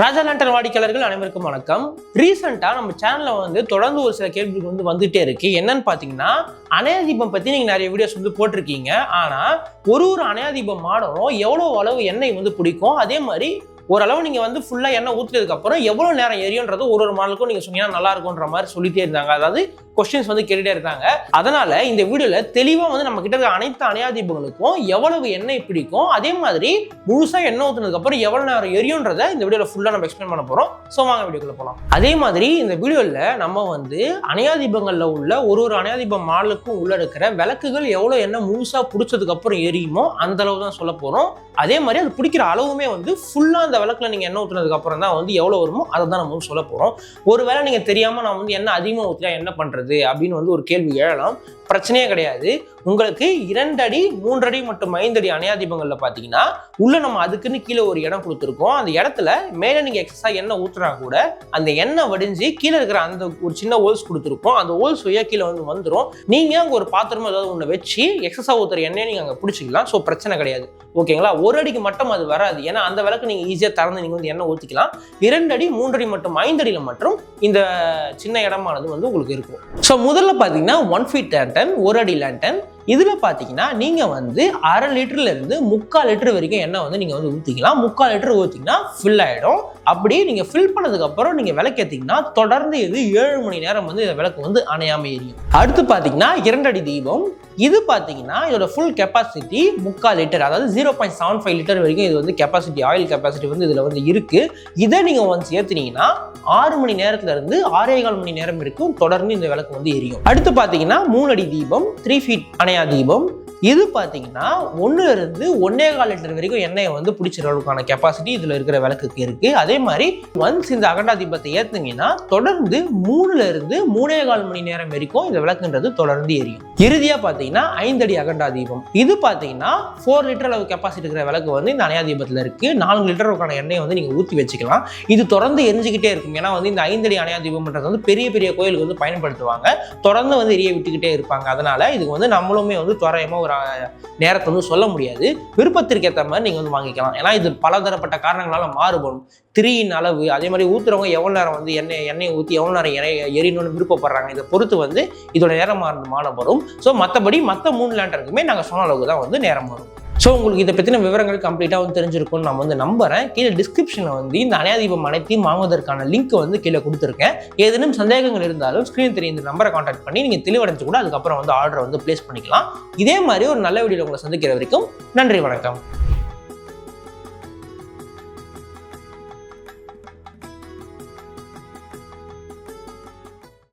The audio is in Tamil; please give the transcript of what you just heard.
ராஜா லேண்டர் வாடிக்கையாளர்கள் அனைவருக்கும் வணக்கம். ரீசெண்டாக நம்ம சேனலில் வந்து தொடர்ந்து ஒரு சில கேள்விகள் வந்து வந்துகிட்டே இருக்கு. என்னன்னு பார்த்தீங்கன்னா அணையாதீபம் பற்றி நீங்கள் நிறைய வீடியோஸ் வந்து போட்டிருக்கீங்க. ஆனால் ஒரு ஒரு அணையாதீபம் மாடலும் எவ்வளோ அளவு எண்ணெய் வந்து பிடிக்கும்? அதே மாதிரி ஓரளவு நீங்கள் வந்து ஃபுல்லாக எண்ணெய் ஊற்றுறதுக்கப்புறம் எவ்வளோ நேரம் எரியுன்றது ஒரு ஒரு மாடலுக்கும் நீங்கள் சொன்னீங்கன்னா நல்லா இருக்கும்ன்ற மாதிரி சொல்லிட்டே இருந்தாங்க. அதாவது கொஸ்டின்ஸ் வந்து கேட்டுட்டே இருந்தாங்க. அதனால இந்த வீடியோவில் தெளிவாக வந்து நம்ம கிட்ட இருக்க அனைத்து அணையாதீபங்களுக்கும் எவ்வளவு எண்ணெய் பிடிக்கும் அதே மாதிரி முழுசாக எண்ணெய் ஊற்றுனதுக்கப்புறம் எவ்வளோ நேரம் எரியுன்றதை இந்த வீடியோவில் ஃபுல்லாக நம்ம எக்ஸ்பிளைன் பண்ண போகிறோம் ஸோ வாங்க வீடியோக்குள்ள போகலாம் அதே மாதிரி இந்த வீடியோவில் நம்ம வந்து அணையாதீபங்களில் உள்ள ஒரு ஒரு அணையாதீப மாடலுக்கும் உள்ள இருக்கிற விளக்குகள் எவ்வளோ எண்ணெய் முழுசாக பிடிச்சதுக்கப்புறம் எரியுமோ அந்த அளவு தான் சொல்ல போகிறோம் அதே மாதிரி அது பிடிக்கிற அளவுமே வந்து ஃபுல்லாக அந்த விளக்குல நீங்கள் எண்ணெய் ஊற்றுனதுக்கு அப்புறம் தான் வந்து எவ்வளோ வருமோ அதை தான் நம்ம வந்து சொல்ல போகிறோம் ஒருவேளை நீங்கள் தெரியாமல் நான் வந்து எண்ணெய் அதிகமாக ஊற்றினா என்ன பண்ணுறது அப்படின்னு வந்து ஒரு கேள்வி எழலாம் பிரச்சனையே கிடையாது. உங்களுக்கு இரண்டடி மூன்றடி மற்றும் ஐந்தடி அணையாதீபங்களில் பார்த்தீங்கன்னா உள்ள நம்ம அதுக்குன்னு கீழே ஒரு இடம் கொடுத்துருக்கோம். அந்த இடத்துல மேலே நீங்கள் எக்ஸஸாக எண்ணெய் ஊற்றுனா கூட அந்த எண்ணெய் வடிஞ்சு கீழே இருக்கிற அந்த ஒரு சின்ன ஹோல்ஸ் கொடுத்துருக்கோம். அந்த ஹோல்ஸ் வழியாக கீழே வந்து வந்துடும் நீங்கள் அங்கே ஒரு பாத்திரமோ ஏதாவது ஒன்று வச்சு எக்ஸஸாக ஊற்றுற எண்ணெயை நீங்கள் அங்கே பிடிச்சிக்கலாம். ஸோ பிரச்சனை கிடையாது. ஓகேங்களா ஒரு அடிக்கு மட்டும் அது வராது. ஏன்னா அந்த விளக்கு நீங்கள் ஈஸியாக திறந்து நீங்கள் வந்து எண்ணெய் ஊற்றிக்கலாம் இரண்டு அடி மூன்றடி மற்றும் ஐந்தடியில் மட்டும் இந்த சின்ன இடமானது வந்து உங்களுக்கு இருக்கும். ஸோ முதல்ல பார்த்தீங்கன்னா ஒன் ஃபீட் லேண்டன் ஒரு அடி லேண்டன் இதில் பார்த்தீங்கன்னா நீங்கள் வந்து அரை லிட்டர்லேருந்து முக்கால் லிட்டர் வரைக்கும் எண்ணெய் வந்து நீங்கள் வந்து ஊற்றிக்கலாம் முக்கால் லிட்டர் ஊற்றிங்கன்னா ஃபில் ஆகிடும் அப்படியே நீங்கள் ஃபில் பண்ணதுக்கப்புறம் நீங்கள் விளக்கேற்றிங்கன்னா தொடர்ந்து இது ஏழு மணி நேரம் வந்து இந்த விளக்கு வந்து அணையாமல் எரியும். அடுத்து பார்த்தீங்கன்னா இரண்டடி தீபம். இது பார்த்தீங்கன்னா இதோட ஃபுல் கெப்பாசிட்டி முக்கால் லிட்டர் அதாவது zero point seven five litre வரைக்கும் இது வந்து கெப்பாசிட்டி ஆயில் கெப்பாசிட்டி வந்து இதில் வந்து இருக்குது இதை நீங்கள் ஒன்ஸ் ஏற்றுனீங்கன்னா ஆறு மணி நேரத்துல இருந்து ஆறே கால் மணி நேரம் இருக்கும் தொடர்ந்து இந்த விளக்கு வந்து எரியும். அடுத்து பார்த்தீங்கன்னா மூணு அடி தீபம் த்ரீ ஃபீட் அணையா தீபம் இது பார்த்தீங்கன்னா ஒன்றுல இருந்து ஒன்னே கால் லிட்டர் வரைக்கும் எண்ணெயை வந்து பிடிச்சிற அளவுக்கான கெப்பாசிட்டி இதில் இருக்கிற விளக்குக்கு இருக்கு. அதே மாதிரி ஒன்ஸ் இந்த அகண்டா தீபத்தை ஏற்றுனீங்கன்னா தொடர்ந்து மூணுல இருந்து மூணே கால் மணி நேரம் வரைக்கும் இந்த விளக்குன்றது தொடர்ந்து எரியும். இறுதியா பார்த்தீங்கன்னா ஐந்தடி அகண்டா தீபம் இது பார்த்தீங்கன்னா ஃபோர் லிட்டர் அளவு கெப்பாசிட்டி இருக்கிற விளக்கு வந்து இந்த அணையா தீபத்தில் இருக்கு. நான்கு லிட்டருக்கான எண்ணெயை வந்து நீங்க ஊற்றி வச்சுக்கலாம். இது தொடர்ந்து எரிஞ்சுக்கிட்டே இருக்கும். ஏன்னா வந்து இந்த ஐந்தடி அணையா தீபம்ன்றது வந்து பெரிய பெரிய கோயிலுக்கு வந்து பயன்படுத்துவாங்க. தொடர்ந்து வந்து எரிய விட்டுக்கிட்டே இருப்பாங்க. அதனால இதுக்கு வந்து நம்மளுமே வந்து துறையமா ஒரு ஒரு நேரத்தை வந்து சொல்ல முடியாது. விருப்பத்திற்கு ஏற்ற மாதிரி நீங்கள் வந்து வாங்கிக்கலாம். ஏன்னா இது பலதரப்பட்ட காரணங்களால் மாறுபடும். திரியின் அளவு அதே மாதிரி ஊற்றுறவங்க எவ்வளோ நேரம் வந்து எண்ணெய் எண்ணெயை ஊற்றி எவ்வளோ நேரம் எண்ணெய் எரியணும்னு விருப்பப்படுறாங்க இதை பொறுத்து வந்து இதோட நேரம் மாறுது மாறுபடும். ஸோ மற்றபடி மற்ற மூணு லேண்டருக்குமே நாங்கள் சொன்ன அளவுக்கு தான் வந்து நேரம் வரும் ஸோ உங்களுக்கு இதை பற்றின விவரங்கள் கம்ப்ளீட்டாக வந்து தெரிஞ்சிருக்கும்னு நான் வந்து நம்புகிறேன் கீழே டிஸ்கிரிப்ஷனில் வந்து இந்த அணையாதீபம் அனைத்தையும் வாங்குவதற்கான லிங்க் வந்து கீழே கொடுத்துருக்கேன். ஏதேனும் சந்தேகங்கள் இருந்தாலும் ஸ்க்ரீன் தெரியும் இந்த நம்பரை காண்டாக்ட் பண்ணி நீங்கள் தெளிவடைஞ்சு கூட அதுக்கப்புறம் வந்து ஆர்டரை வந்து ப்ளேஸ் பண்ணிக்கலாம். இதே மாதிரி ஒரு நல்ல வீடியோவில் உங்களை சந்திக்கிற வரைக்கும் நன்றி வணக்கம்.